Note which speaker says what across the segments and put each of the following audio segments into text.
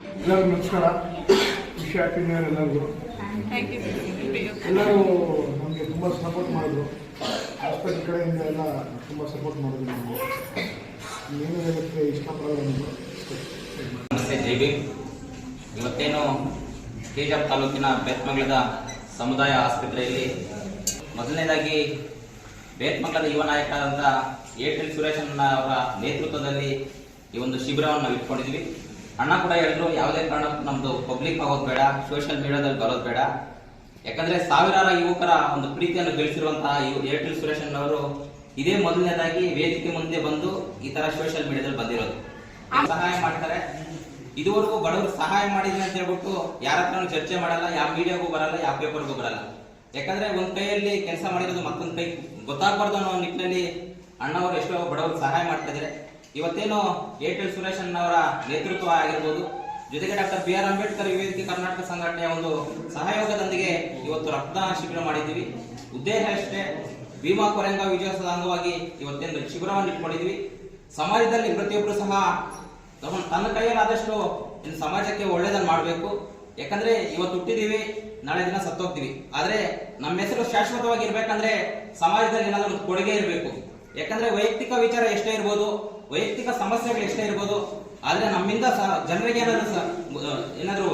Speaker 1: ಎಲ್ಲರಿಗೂ ನಮಸ್ಕಾರ. ಖುಷಿ ನ್ಯೂ ಎಲ್ಲರಿಗೂ
Speaker 2: ಥ್ಯಾಂಕ್ ಯು
Speaker 1: ಎಲ್ಲರೂ ನಮಗೆ ತುಂಬ ಸಪೋರ್ಟ್ ಮಾಡಿದ್ರು. ಹಾಸ್ಪಿಟಲ್ ಕಡೆಯಿಂದ ಎಲ್ಲ ತುಂಬ ಸಪೋರ್ಟ್ ಮಾಡಿದ್ರು ನಮಗೆ. ಏನು ಹೇಳಕ್ಕೆ ಇಷ್ಟಪಡೋದು ನಮಗೆ
Speaker 3: ನಮಸ್ತೆ ಜೈ ಭೀಮ್ ಇವತ್ತೇನು ಕೆಜಿಎಫ್ ತಾಲೂಕಿನ ಬೇತ್ಮಂಗಲದ ಸಮುದಾಯ ಆಸ್ಪತ್ರೆಯಲ್ಲಿ ಮೊದಲನೇದಾಗಿ ಬೇತ್ಮಂಗಲದ ಯುವ ನಾಯಕರಾದ ಏರ್ಟೆಲ್ ಸುರೇಶ್ ಅಣ್ಣ ಅವರ ನೇತೃತ್ವದಲ್ಲಿ ಈ ಒಂದು ಶಿಬಿರವನ್ನು ನಾವು ಇಟ್ಕೊಂಡಿದ್ವಿ. ಅಣ್ಣ ಕೂಡ ಹೇಳಿದ್ರು, ಯಾವುದೇ ಕಾರಣಕ್ಕೂ ನಮ್ದು ಪಬ್ಲಿಕ್ ಆಗೋದು ಬೇಡ ಸೋಷಿಯಲ್ ಮೀಡಿಯಾದಲ್ಲಿ ಬರೋದು ಬೇಡ. ಯಾಕಂದ್ರೆ ಸಾವಿರಾರು ಯುವಕರ ಒಂದು ಪ್ರೀತಿಯನ್ನು ಗಳಿಸಿರುವಂತಹ ಏರ್ಟೆಲ್ ಸುರೇಶ್ ಅವರು ಇದೇ ಮೊದಲನೇದಾಗಿ ವೇದಿಕೆ ಮುಂದೆ ಬಂದು ಈ ತರ ಸೋಷಿಯಲ್ ಮೀಡಿಯಾದಲ್ಲಿ ಬಂದಿರೋದು. ಸಹಾಯ ಮಾಡ್ತಾರೆ? ಇದುವರೆಗೂ ಬಡವರು ಸಹಾಯ ಮಾಡಿದ್ವಿ ಅಂತ ಹೇಳ್ಬಿಟ್ಟು ಯಾರ ಹತ್ರನೂ ಚರ್ಚೆ ಮಾಡಲ್ಲ ಯಾವ ಮೀಡಿಯಾಗೂ ಬರಲ್ಲ ಯಾವ ಪೇಪರ್ಗೂ ಬರಲ್ಲ. ಯಾಕಂದ್ರೆ ಒಂದ್ ಕೈಯಲ್ಲಿ ಕೆಲಸ ಮಾಡಿರೋದು ಮತ್ತೊಂದ್ ಕೈ ಗೊತ್ತಾಗಬಾರ್ದು ಅನ್ನೋ ನಿಟ್ಟಿನಲ್ಲಿ ಅಣ್ಣವರು ಎಷ್ಟೋ ಬಡವರು ಸಹಾಯ ಮಾಡ್ತಾ ಇದ್ದಾರೆ ಇವತ್ತೇನು ಏರ್ಟೆಲ್ ಸುರೇಶ್ ಅಣ್ಣವರ ನೇತೃತ್ವ ಆಗಿರ್ಬೋದು ಜೊತೆಗೆ ಡಾಕ್ಟರ್ ಬಿ ಆರ್ ಅಂಬೇಡ್ಕರ್ ವೇದಿಕೆ ಕರ್ನಾಟಕ ಸಂಘಟನೆಯ ಒಂದು ಸಹಯೋಗದೊಂದಿಗೆ ಇವತ್ತು ರಕ್ತದಾನ ಶಿಬಿರ ಮಾಡಿದ್ದೀವಿ. ಉದ್ದೇಶ ಅಷ್ಟೇ ಭೀಮಾ ಕೊರೆಂಗ ವಿಜಯೋತ್ಸವದ ಅಂಗವಾಗಿ ಇವತ್ತೇನು ಶಿಬಿರವನ್ನು ಇಟ್ಕೊಂಡಿದ್ವಿ ಸಮಾಜದಲ್ಲಿ ಪ್ರತಿಯೊಬ್ಬರು ಸಹ ತಮ್ಮ, ತನ್ನ ಕೈಯಲ್ಲಾದಷ್ಟು ಸಮಾಜಕ್ಕೆ ಒಳ್ಳೇದನ್ನು ಮಾಡಬೇಕು. ಯಾಕಂದ್ರೆ ಇವತ್ತು ಹುಟ್ಟಿದೀವಿ ನಾಳೆ ದಿನ ಸತ್ತೋಗ್ತೀವಿ. ಆದ್ರೆ ನಮ್ಮ ಹೆಸರು ಶಾಶ್ವತವಾಗಿ ಇರ್ಬೇಕಂದ್ರೆ ಸಮಾಜದಲ್ಲಿ ಏನಾದ್ರೂ ಕೊಡುಗೆ ಇರಬೇಕು. ಯಾಕಂದ್ರೆ ವೈಯಕ್ತಿಕ ವಿಚಾರ ಎಷ್ಟೇ ಇರ್ಬೋದು ವೈಯಕ್ತಿಕ ಸಮಸ್ಯೆಗಳು ಎಷ್ಟೇ ಇರ್ಬೋದು, ಆದ್ರೆ ನಮ್ಮಿಂದ ಜನರಿಗೆ ಏನಾದ್ರು ಏನಾದ್ರು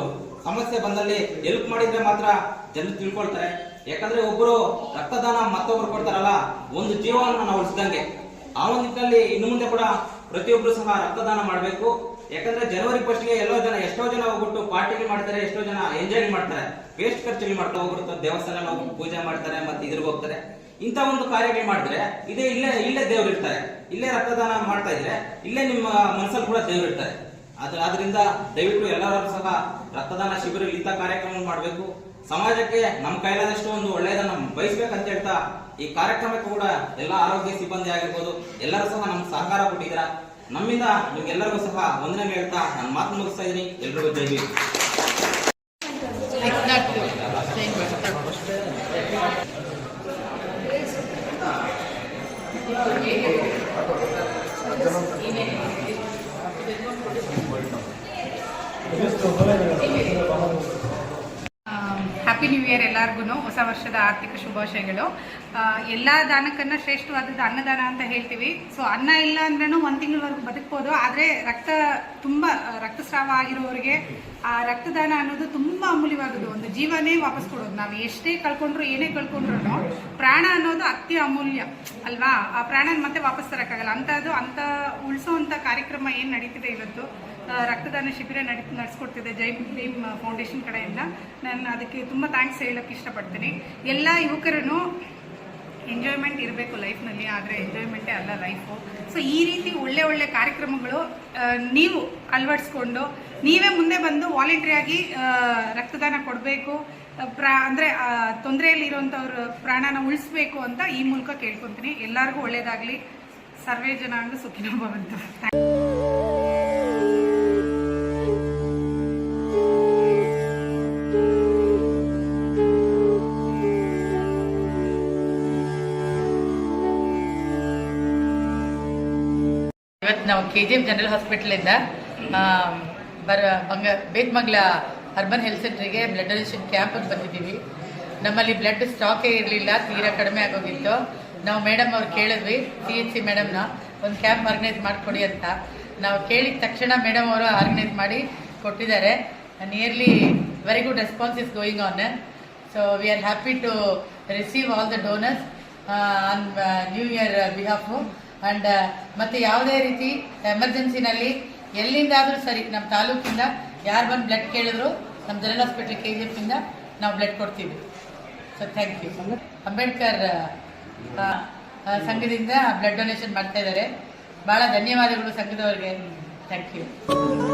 Speaker 3: ಸಮಸ್ಯೆ ಬಂದಲ್ಲಿ ಹೆಲ್ಪ್ ಮಾಡಿದ್ರೆ ಮಾತ್ರ ಜನರು ತಿಳ್ಕೊಳ್ತಾರೆ. ಯಾಕಂದ್ರೆ ಒಬ್ಬರು ರಕ್ತದಾನ ಮತ್ತೊಬ್ರು ಕೊಡ್ತಾರಲ್ಲ, ಒಂದು ಜೀವವನ್ನು ನಾವು ಉಳಿಸಿದಂಗೆ. ಆ ಒಂದು ನಿಟ್ಟಿನಲ್ಲಿ ಇನ್ನು ಮುಂದೆ ಕೂಡ ಪ್ರತಿಯೊಬ್ರು ಸಹ ರಕ್ತದಾನ ಮಾಡಬೇಕು. ಯಾಕಂದ್ರೆ ಜನವರಿ ಫಸ್ಟ್ಗೆ ಎಲ್ಲೋ ಜನ, ಎಷ್ಟೋ ಜನ ಹೋಗ್ಬಿಟ್ಟು ಪಾರ್ಟಿಗಳು ಮಾಡ್ತಾರೆ, ಎಷ್ಟೋ ಜನ ಎಂಜಾಯ್ ಮಾಡ್ತಾರೆ. ವೇಸ್ಟ್ ಖರ್ಚಲ್ಲಿ ಮಾಡ್ತಾ ಹೋಗ್ಬಿಟ್ಟು ದೇವಸ್ಥಾನ ಪೂಜೆ ಮಾಡ್ತಾರೆ, ಮತ್ತೆ ಇದ್ರಿಗೆ ಹೋಗ್ತಾರೆ. ಇಂಥ ಒಂದು ಕಾರ್ಯಗಳು ಮಾಡಿದ್ರೆ ಇದೇ ಇಲ್ಲೇ ಇಲ್ಲೇ ದೇವ್ರು ಇರ್ತಾರೆ. ಇಲ್ಲೇ ರಕ್ತದಾನ ಮಾಡ್ತಾ ಇದ್ರೆ ಇಲ್ಲೇ ನಿಮ್ಮ ಮನಸ್ಸಲ್ಲಿ ಕೂಡ ದೇವ್ರು ಇರ್ತಾರೆ. ಅದ್ರ ಆದ್ರಿಂದ ದಯವಿಟ್ಟು ಎಲ್ಲರೂ ಸಹ ರಕ್ತದಾನ ಶಿಬಿರ ಇಂಥ ಕಾರ್ಯಕ್ರಮ ಮಾಡಬೇಕು. ಸಮಾಜಕ್ಕೆ ನಮ್ಮ ಕೈಲಾದಷ್ಟು ಒಂದು ಒಳ್ಳೆಯದನ್ನ ಬಯಸ್ಬೇಕಂತ ಹೇಳ್ತಾ ಈ ಕಾರ್ಯಕ್ರಮಕ್ಕೂ ಕೂಡ ಎಲ್ಲ ಆರೋಗ್ಯ ಸಿಬ್ಬಂದಿ ಆಗಿರ್ಬೋದು, ಎಲ್ಲರೂ ಸಹ ನಮ್ಗೆ ಸಹಕಾರ ಕೊಟ್ಟಿದ್ದೀರಾ. ನಮ್ಮಿಂದ ನಿಮ್ಗೆಲ್ಲರಿಗೂ ಸಹ ವಂದನೆ ಹೇಳ್ತಾ ನಾನು ಮಾತು ಮುಗಿಸ್ತಾ ಇದ್ದೀನಿ. ಎಲ್ರಿಗೂ ಜೈ ಭೀಮ್.
Speaker 2: ಹ್ಯಾಪಿ ನ್ಯೂ ಇಯರ್ ಎಲ್ಲರಿಗೂ ಹೊಸ ವರ್ಷದ ಆರ್ಥಿಕ ಶುಭಾಶಯಗಳು. ಎಲ್ಲ ದಾನಕ್ಕನ್ನ ಶ್ರೇಷ್ಠವಾದದ್ದು ಅನ್ನದಾನ ಅಂತ ಹೇಳ್ತೀವಿ. ಸೊ ಅನ್ನ ಇಲ್ಲ ಅಂದ್ರೂ ಒಂದು ತಿಂಗಳವರೆಗೂ ಬದುಕ್ಬೋದು. ಆದ್ರೆ ರಕ್ತ ತುಂಬಾ ರಕ್ತಸ್ರಾವ ಆಗಿರೋರಿಗೆ ಆ ರಕ್ತದಾನ ಅನ್ನೋದು ತುಂಬಾ ಅಮೂಲ್ಯವಾದದ್ದು. ಒಂದು ಜೀವನೇ ವಾಪಸ್ ಕೊಡೋದು. ನಾವು ಎಷ್ಟೇ ಕಳ್ಕೊಂಡ್ರು, ಏನೇ ಕಳ್ಕೊಂಡ್ರು ಪ್ರಾಣ ಅನ್ನೋದು ಅತಿ ಅಮೂಲ್ಯ ಅಲ್ವಾ? ಆ ಪ್ರಾಣನ ಮತ್ತೆ ವಾಪಸ್ ತರಕ್ಕಾಗಲ್ಲ. ಅಂಥದ್ದು, ಅಂಥ ಉಳಿಸೋವಂಥ ಕಾರ್ಯಕ್ರಮ ಏನು ನಡೀತಿದೆ ಇವತ್ತು? ರಕ್ತದಾನ ಶಿಬಿರ ನಡಿ ನಡೆಸ್ಕೊಡ್ತಿದೆ ಜೈ ಭೀಮ್ ಫೌಂಡೇಶನ್ ಕಡೆಯಿಂದ. ನಾನು ಅದಕ್ಕೆ ತುಂಬ ಥ್ಯಾಂಕ್ಸ್ ಹೇಳೋಕ್ಕೆ ಇಷ್ಟಪಡ್ತೀನಿ. ಎಲ್ಲ ಯುವಕರನ್ನು ಎಂಜಾಯ್ಮೆಂಟ್ ಇರಬೇಕು ಲೈಫ್ನಲ್ಲಿ ಆದರೆ ಎಂಜಾಯ್ಮೆಂಟೇ ಅಲ್ಲ ಲೈಫು ಸೊ ಈ ರೀತಿ ಒಳ್ಳೆ ಒಳ್ಳೆ ಕಾರ್ಯಕ್ರಮಗಳು ನೀವು ಅಳವಡಿಸ್ಕೊಂಡು, ನೀವೇ ಮುಂದೆ ಬಂದು ವಾಲಂಟ್ರಿಯಾಗಿ ರಕ್ತದಾನ ಕೊಡಬೇಕು. ಪ್ರಾ, ಅಂದರೆ ತೊಂದರೆಯಲ್ಲಿ ಇರುವಂಥವ್ರ ಪ್ರಾಣನ ಉಳಿಸ್ಬೇಕು ಅಂತ ಈ ಮೂಲಕ ಕೇಳ್ಕೊತೀನಿ. ಎಲ್ಲರಿಗೂ ಒಳ್ಳೇದಾಗಲಿ. ಸರ್ವೇ ಜನಾಂಗ ಸುಖಿನೋ ಭವಂತು.
Speaker 4: ಇವತ್ತು ನಾವು ಕೆ ಜಿ ಎಂ ಜನರಲ್ ಹಾಸ್ಪಿಟಲಿಂದ ಬರ, ಬಂಗ, ಬೇತ್ಮಂಗ್ಲ ಅರ್ಬನ್ ಹೆಲ್ತ್ ಸೆಂಟ್ರಿಗೆ ಬ್ಲಡ್ ಡೊನೇಷನ್ ಕ್ಯಾಂಪ್ ಅಂತ ಬಂದಿದ್ದೀವಿ. ನಮ್ಮಲ್ಲಿ ಬ್ಲಡ್ ಸ್ಟಾಕೇ ಇರಲಿಲ್ಲ, ತೀರಾ ಕಡಿಮೆ ಆಗೋಗಿತ್ತು. ನಾವು ಮೇಡಮ್ ಅವ್ರು ಕೇಳಿದ್ವಿ ಸಿ ಎಚ್ ಸಿ ಮೇಡಮ್ನ ಒಂದು ಕ್ಯಾಂಪ್ ಆರ್ಗನೈಸ್ ಮಾಡಿಕೊಡಿ ಅಂತ. ನಾವು ಕೇಳಿದ ತಕ್ಷಣ ಮೇಡಮ್ ಅವರು ಆರ್ಗನೈಸ್ ಮಾಡಿ ಕೊಟ್ಟಿದ್ದಾರೆ. Nearly very good response is going on so we are happy to receive all the donors on new year behalf and ಮತ್ತು ಯಾವುದೇ ರೀತಿ ಎಮರ್ಜೆನ್ಸಿನಲ್ಲಿ ಎಲ್ಲಿಂದಾದರೂ ಸರಿ ನಮ್ಮ ತಾಲೂಕಿಂದ ಯಾರು ಬಂದು ಬ್ಲಡ್ ಕೇಳಿದ್ರು ನಮ್ಮ ಜನರಲ್ ಹಾಸ್ಪಿಟ್ಲ್ ಕೆ ಜಿ ಇಂದ ನಾವು ಬ್ಲಡ್ ಕೊಡ್ತೀವಿ. ಸೊ ಥ್ಯಾಂಕ್ ಯು ಅಂಬೇಡ್ಕರ್ ಸಂಘದಿಂದ ಬ್ಲಡ್ ಡೊನೇಷನ್ ಮಾಡ್ತಾ ಇದ್ದಾರೆ. ಬಹಳ ಧನ್ಯವಾದಗಳು ಸಂಘದವರಿಗೆ. Thank you